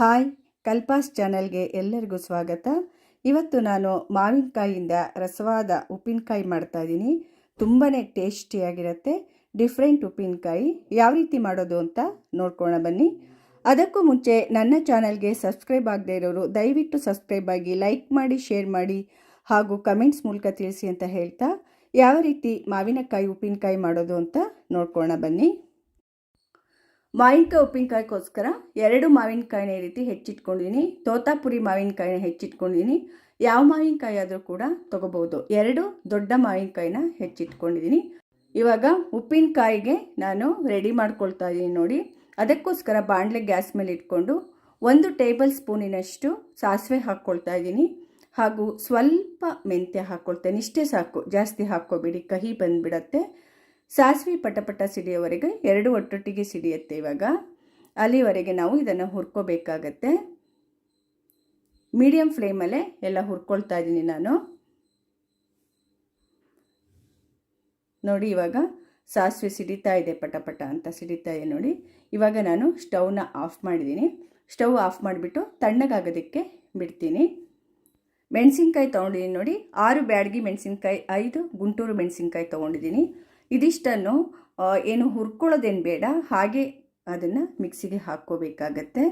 Hi, ಕಲ್ಪಾಸ್ ಚಾನಲ್ಗೆ ಎಲ್ಲರಿಗೂ ಸ್ವಾಗತ. ಇವತ್ತು ನಾನು ಮಾವಿನಕಾಯಿಯಿಂದ ರಸವಾದ ಉಪ್ಪಿನಕಾಯಿ ಮಾಡ್ತಾ ಇದ್ದೀನಿ. ತುಂಬಾ ಟೇಸ್ಟಿಯಾಗಿರುತ್ತೆ, ಡಿಫ್ರೆಂಟ್ ಉಪ್ಪಿನಕಾಯಿ. ಯಾವ ರೀತಿ ಮಾಡೋದು ಅಂತ ನೋಡ್ಕೊಳ್ಳೋಣ ಬನ್ನಿ. ಅದಕ್ಕೂ ಮುಂಚೆ ನನ್ನ ಚಾನಲ್ಗೆ ಸಬ್ಸ್ಕ್ರೈಬ್ ಆಗದೆ ಇರೋರು ದಯವಿಟ್ಟು ಸಬ್ಸ್ಕ್ರೈಬ್ ಆಗಿ ಲೈಕ್ ಮಾಡಿ, ಶೇರ್ ಮಾಡಿ ಹಾಗೂ ಕಮೆಂಟ್ಸ್ ಮೂಲಕ ತಿಳಿಸಿ ಅಂತ ಹೇಳ್ತಾ, ಯಾವ ರೀತಿ ಮಾವಿನಕಾಯಿ, ಉಪ್ಪಿನಕಾಯಿ ಮಾಡೋದು ಅಂತ ನೋಡ್ಕೊಳ್ಳೋಣ ಬನ್ನಿ. ಮಾವಿನಕಾಯಿ ಉಪ್ಪಿನಕಾಯಿಗೋಸ್ಕರ ಎರಡು ಮಾವಿನಕಾಯಿನ ಈ ರೀತಿ ಹೆಚ್ಚಿಟ್ಕೊಂಡಿದ್ದೀನಿ. ತೋತಾಪುರಿ ಮಾವಿನಕಾಯಿನ ಹೆಚ್ಚಿಟ್ಕೊಂಡಿದ್ದೀನಿ. ಯಾವ ಮಾವಿನಕಾಯಿ ಆದರೂ ಕೂಡ ತೊಗೋಬೋದು ಎರಡು ದೊಡ್ಡ ಮಾವಿನಕಾಯಿನ ಹೆಚ್ಚಿಟ್ಕೊಂಡಿದ್ದೀನಿ. ಇವಾಗ ಉಪ್ಪಿನಕಾಯಿಗೆ ನಾನು ರೆಡಿ ಮಾಡ್ಕೊಳ್ತಾ ಇದ್ದೀನಿ ನೋಡಿ. ಅದಕ್ಕೋಸ್ಕರ ಬಾಣಲೆ ಗ್ಯಾಸ್ ಮೇಲೆ ಇಟ್ಕೊಂಡು ಒಂದು ಟೇಬಲ್ ಸ್ಪೂನಿನಷ್ಟು ಸಾಸಿವೆ ಹಾಕ್ಕೊಳ್ತಾ ಇದ್ದೀನಿ. ಹಾಗೂ ಸ್ವಲ್ಪ ಮೆಂತ್ಯ ಹಾಕ್ಕೊಳ್ತೇನೆ. ಇಷ್ಟೇ ಸಾಕು. ಜಾಸ್ತಿ ಹಾಕ್ಕೋಬೇಡಿ. ಕಹಿ ಬಂದುಬಿಡತ್ತೆ. ಸಾಸಿವೆ ಪಟಪಟ ಸಿಡಿಯೋವರೆಗೆ ಎರಡು ಒಟ್ಟೊಟ್ಟಿಗೆ ಸಿಡಿಯುತ್ತೆ ಇವಾಗ. ಅಲ್ಲಿವರೆಗೆ ನಾವು ಇದನ್ನು ಹುರ್ಕೋಬೇಕಾಗತ್ತೆ. ಮೀಡಿಯಮ್ ಫ್ಲೇಮಲ್ಲೇ ಎಲ್ಲ ಹುರ್ಕೊಳ್ತಾ ಇದ್ದೀನಿ ನಾನು. ನೋಡಿ ಇವಾಗ ಸಾಸಿವೆ ಸಿಡಿತಾ ಇದೆ ಪಟಪಟ ಅಂತ ಸಿಡಿತಾ ಇದೆ ನೋಡಿ. ಇವಾಗ ನಾನು ಸ್ಟವ್ನ ಆಫ್ ಮಾಡಿದ್ದೀನಿ. ಸ್ಟವ್ ಆಫ್ ಮಾಡಿಬಿಟ್ಟು ತಣ್ಣಗಾಗೋದಕ್ಕೆ ಬಿಡ್ತೀನಿ. ಮೆಣಸಿನ್ಕಾಯಿ ತೊಗೊಂಡಿದ್ದೀನಿ ನೋಡಿ. ಆರು ಬ್ಯಾಡಗಿ ಮೆಣಸಿನ್ಕಾಯಿ, ಐದು ಗುಂಟೂರು ಮೆಣಸಿನ್ಕಾಯಿ ತೊಗೊಂಡಿದ್ದೀನಿ. ಇದಿಷ್ಟನ್ನು ಏನು ಹುರ್ಕೊಳ್ಳೋದೇನು ಬೇಡ, ಹಾಗೆ ಅದನ್ನು ಮಿಕ್ಸಿಗೆ ಹಾಕ್ಕೋಬೇಕಾಗತ್ತೆ.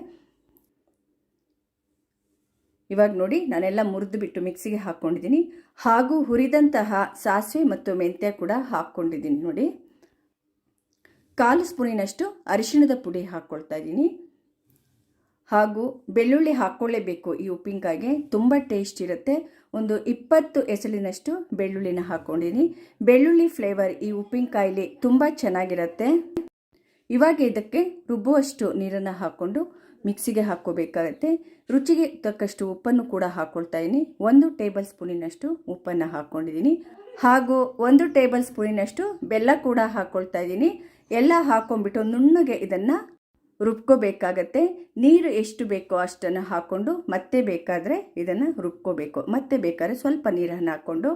ಇವಾಗ ನೋಡಿ, ನಾನೆಲ್ಲ ಮುರಿದು ಬಿಟ್ಟು ಮಿಕ್ಸಿಗೆ ಹಾಕ್ಕೊಂಡಿದ್ದೀನಿ. ಹಾಗೂ ಹುರಿದಂತಹ ಸಾಸಿವೆ ಮತ್ತು ಮೆಂತ್ಯ ಕೂಡ ಹಾಕ್ಕೊಂಡಿದ್ದೀನಿ ನೋಡಿ. ಕಾಲು ಸ್ಪೂನಿನಷ್ಟು ಅರಿಶಿಣದ ಪುಡಿ ಹಾಕ್ಕೊಳ್ತಾ ಇದ್ದೀನಿ. ಹಾಗೂ ಬೆಳ್ಳುಳ್ಳಿ ಹಾಕ್ಕೊಳ್ಳೇಬೇಕು ಈ ಉಪ್ಪಿನಕಾಯಿಗೆ. ತುಂಬ ಟೇಸ್ಟ್ ಇರುತ್ತೆ. ಒಂದು ಇಪ್ಪತ್ತು ಎಸಳಿನಷ್ಟು ಬೆಳ್ಳುಳ್ಳಿನ ಹಾಕ್ಕೊಂಡಿದ್ದೀನಿ ಬೆಳ್ಳುಳ್ಳಿ ಫ್ಲೇವರ್ ಈ ಉಪ್ಪಿನಕಾಯಿಲಿ ತುಂಬ ಚೆನ್ನಾಗಿರುತ್ತೆ. ಇವಾಗ ಇದಕ್ಕೆ ರುಬ್ಬುವಷ್ಟು ನೀರನ್ನು ಹಾಕ್ಕೊಂಡು ಮಿಕ್ಸಿಗೆ ಹಾಕ್ಕೋಬೇಕಾಗತ್ತೆ. ರುಚಿಗೆ ತಕ್ಕಷ್ಟು ಉಪ್ಪನ್ನು ಕೂಡ ಹಾಕ್ಕೊಳ್ತಾ ಇದ್ದೀನಿ ಒಂದು ಟೇಬಲ್ ಸ್ಪೂನಿನಷ್ಟು ಉಪ್ಪನ್ನು ಹಾಕ್ಕೊಂಡಿದ್ದೀನಿ ಹಾಗೂ ಒಂದು ಟೇಬಲ್ ಸ್ಪೂನಿನಷ್ಟು ಬೆಲ್ಲ ಕೂಡ ಹಾಕ್ಕೊಳ್ತಾ ಇದ್ದೀನಿ ಎಲ್ಲ ಹಾಕ್ಕೊಂಡ್ಬಿಟ್ಟು ನುಣ್ಣಗೆ ಇದನ್ನು ರುಬ್ಕೋಬೇಕಾಗತ್ತೆ. ನೀರು ಎಷ್ಟು ಬೇಕೋ ಅಷ್ಟನ್ನು ಹಾಕ್ಕೊಂಡು ಮತ್ತೆ ಬೇಕಾದರೆ ಇದನ್ನು ರುಬ್ಕೋಬೇಕು. ಮತ್ತೆ ಬೇಕಾದರೆ ಸ್ವಲ್ಪ ನೀರನ್ನು ಹಾಕ್ಕೊಂಡು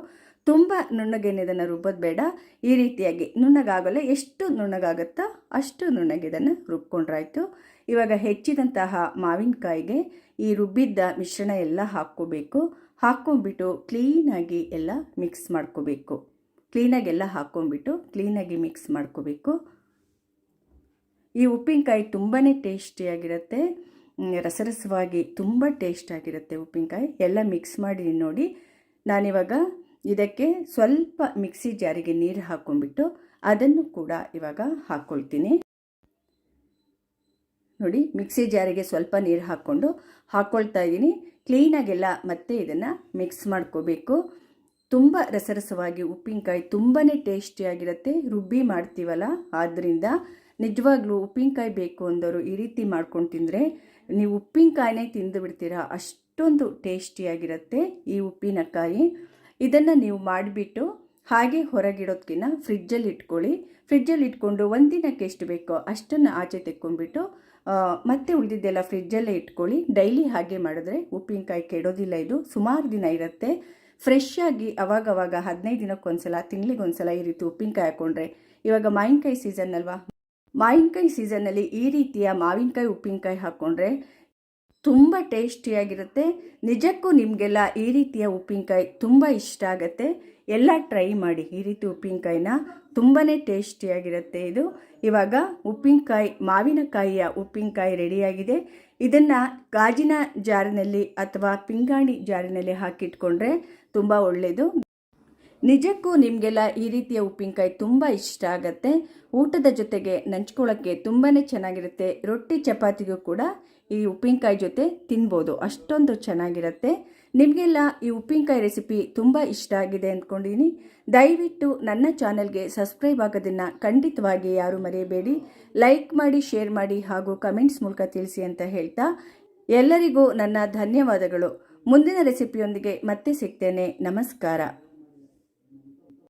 ತುಂಬ ನುಣ್ಣಗೇನು ಇದನ್ನು ರುಬ್ಬೋದು ಬೇಡ. ಈ ರೀತಿಯಾಗಿ ನುಣ್ಣಗಾಗಲ್ಲ ಎಷ್ಟು ನುಣ್ಣಗಾಗುತ್ತೋ ಅಷ್ಟು ನುಣ್ಣಗೆ ಇದನ್ನು ರುಬ್ಕೊಂಡ್ರಾಯ್ತು. ಇವಾಗ ಹೆಚ್ಚಿದಂತಹ ಮಾವಿನಕಾಯಿಗೆ ಈ ರುಬ್ಬಿದ್ದ ಮಿಶ್ರಣ ಎಲ್ಲ ಹಾಕ್ಕೋಬೇಕು. ಹಾಕ್ಕೊಂಡ್ಬಿಟ್ಟು ಕ್ಲೀನಾಗಿ ಎಲ್ಲ ಮಿಕ್ಸ್ ಮಾಡ್ಕೋಬೇಕು. ಕ್ಲೀನಾಗೆಲ್ಲ ಹಾಕ್ಕೊಂಡ್ಬಿಟ್ಟು ಕ್ಲೀನಾಗಿ ಮಿಕ್ಸ್ ಮಾಡ್ಕೋಬೇಕು. ಈ ಉಪ್ಪಿನಕಾಯಿ ತುಂಬಾ ಟೇಸ್ಟಿಯಾಗಿರುತ್ತೆ. ರಸರಸವಾಗಿ ತುಂಬ ಟೇಸ್ಟ್ ಆಗಿರುತ್ತೆ ಉಪ್ಪಿನಕಾಯಿ. ಎಲ್ಲ ಮಿಕ್ಸ್ ಮಾಡಿ ನೋಡಿ. ನಾನಿವಾಗ ಇದಕ್ಕೆ ಸ್ವಲ್ಪ ಮಿಕ್ಸಿ ಜಾರಿಗೆ ನೀರು ಹಾಕ್ಕೊಂಡ್ಬಿಟ್ಟು ಅದನ್ನು ಕೂಡ ಇವಾಗ ಹಾಕ್ಕೊಳ್ತೀನಿ. ನೋಡಿ, ಮಿಕ್ಸಿ ಜಾರಿಗೆ ಸ್ವಲ್ಪ ನೀರು ಹಾಕ್ಕೊಂಡು ಹಾಕ್ಕೊಳ್ತಾ ಇದ್ದೀನಿ. ಕ್ಲೀನಾಗೆಲ್ಲ ಮತ್ತೆ ಇದನ್ನು ಮಿಕ್ಸ್ ಮಾಡ್ಕೋಬೇಕು. ತುಂಬ ರಸರಸವಾಗಿ ಉಪ್ಪಿನಕಾಯಿ ತುಂಬಾ ಟೇಸ್ಟಿಯಾಗಿರುತ್ತೆ. ರುಬ್ಬಿ ಮಾಡ್ತೀವಲ್ಲ ಆದ್ದರಿಂದ ನಿಜವಾಗ್ಲೂ ಉಪ್ಪಿನಕಾಯಿ ಬೇಕು ಅಂದವರು ಈ ರೀತಿ ಮಾಡ್ಕೊಂಡು ತಿಂದರೆ ನೀವು ಉಪ್ಪಿನಕಾಯಿನೇ ತಿಂದು ಬಿಡ್ತೀರಾ? ಅಷ್ಟೊಂದು ಟೇಸ್ಟಿಯಾಗಿರುತ್ತೆ ಈ ಉಪ್ಪಿನಕಾಯಿ. ಇದನ್ನು ನೀವು ಮಾಡಿಬಿಟ್ಟು ಹಾಗೆ ಹೊರಗಿಡೋದಕ್ಕಿಂತ ಫ್ರಿಜ್ಜಲ್ಲಿ ಇಟ್ಕೊಳ್ಳಿ. ಫ್ರಿಜ್ಜಲ್ಲಿ ಇಟ್ಕೊಂಡು ಒಂದಿನಕ್ಕೆ ಎಷ್ಟು ಬೇಕೋ ಅಷ್ಟನ್ನು ಆಚೆ ತೆಕ್ಕೊಂಡ್ಬಿಟ್ಟು ಮತ್ತೆ ಉಳಿದಿದ್ದೆಲ್ಲ ಫ್ರಿಜ್ಜಲ್ಲೇ ಇಟ್ಕೊಳ್ಳಿ. ಡೈಲಿ ಹಾಗೆ ಮಾಡಿದ್ರೆ ಉಪ್ಪಿನಕಾಯಿ ಕೆಡೋದಿಲ್ಲ ಇದು. ಸುಮಾರು ದಿನ ಇರುತ್ತೆ. ಫ್ರೆಶ್ ಆಗಿ ಅವಾಗವಾಗ ಹದಿನೈದು ದಿನಕ್ಕೊಂದ್ಸಲ, ತಿಂಗಳಿಗೊಂದ್ಸಲ ಈ ರೀತಿ ಉಪ್ಪಿನಕಾಯಿ ಹಾಕ್ಕೊಂಡ್ರೆ ಇವಾಗ ಮಾವಿನಕಾಯಿ ಸೀಸನ್ ಅಲ್ವಾ? ಮಾವಿನಕಾಯಿ ಸೀಸನ್ನಲ್ಲಿ ಈ ರೀತಿಯ ಮಾವಿನಕಾಯಿ, ಉಪ್ಪಿನಕಾಯಿ ಹಾಕ್ಕೊಂಡ್ರೆ ತುಂಬ ಟೇಸ್ಟಿಯಾಗಿರುತ್ತೆ. ನಿಜಕ್ಕೂ ನಿಮಗೆಲ್ಲ ಈ ರೀತಿಯ ಉಪ್ಪಿನಕಾಯಿ ತುಂಬ ಇಷ್ಟ ಆಗುತ್ತೆ. ಎಲ್ಲ ಟ್ರೈ ಮಾಡಿ ಈ ರೀತಿ ಉಪ್ಪಿನಕಾಯಿನ. ತುಂಬಾ ಟೇಸ್ಟಿಯಾಗಿರುತ್ತೆ ಇದು. ಇವಾಗ ಉಪ್ಪಿನಕಾಯಿ, ಮಾವಿನಕಾಯಿಯ ಉಪ್ಪಿನಕಾಯಿ ರೆಡಿಯಾಗಿದೆ. ಇದನ್ನು ಗಾಜಿನ ಜಾರಿನಲ್ಲಿ ಅಥವಾ ಪಿಂಗಾಣಿ ಜಾರಿನಲ್ಲಿ ಹಾಕಿಟ್ಕೊಂಡ್ರೆ ತುಂಬ ಒಳ್ಳೆಯದು ನಿಜಕ್ಕೂ ನಿಮಗೆಲ್ಲ ಈ ರೀತಿಯ ಉಪ್ಪಿನಕಾಯಿ ತುಂಬ ಇಷ್ಟ ಆಗುತ್ತೆ. ಊಟದ ಜೊತೆಗೆ ನಂಚ್ಕೊಳ್ಳೋಕ್ಕೆ ತುಂಬಾ ಚೆನ್ನಾಗಿರುತ್ತೆ. ರೊಟ್ಟಿ ಚಪಾತಿಗೂ ಕೂಡ ಈ ಉಪ್ಪಿನಕಾಯಿ ಜೊತೆ ತಿನ್ಬೋದು. ಅಷ್ಟೊಂದು ಚೆನ್ನಾಗಿರುತ್ತೆ. ನಿಮಗೆಲ್ಲ ಈ ಉಪ್ಪಿನಕಾಯಿ ರೆಸಿಪಿ ತುಂಬ ಇಷ್ಟ ಆಗಿದೆ ಅಂದ್ಕೊಂಡಿದ್ದೀನಿ ದಯವಿಟ್ಟು ನನ್ನ ಚಾನಲ್ಗೆ ಸಬ್ಸ್ಕ್ರೈಬ್ ಆಗೋದನ್ನು ಖಂಡಿತವಾಗಿ ಯಾರು ಮರೆಯಬೇಡಿ. ಲೈಕ್ ಮಾಡಿ, ಶೇರ್ ಮಾಡಿ ಹಾಗೂ ಕಮೆಂಟ್ಸ್ ಮೂಲಕ ತಿಳಿಸಿ ಅಂತ ಹೇಳ್ತಾ ಎಲ್ಲರಿಗೂ ನನ್ನ ಧನ್ಯವಾದಗಳು. ಮುಂದಿನ ರೆಸಿಪಿಯೊಂದಿಗೆ ಮತ್ತೆ ಸಿಗ್ತೇನೆ. ನಮಸ್ಕಾರ.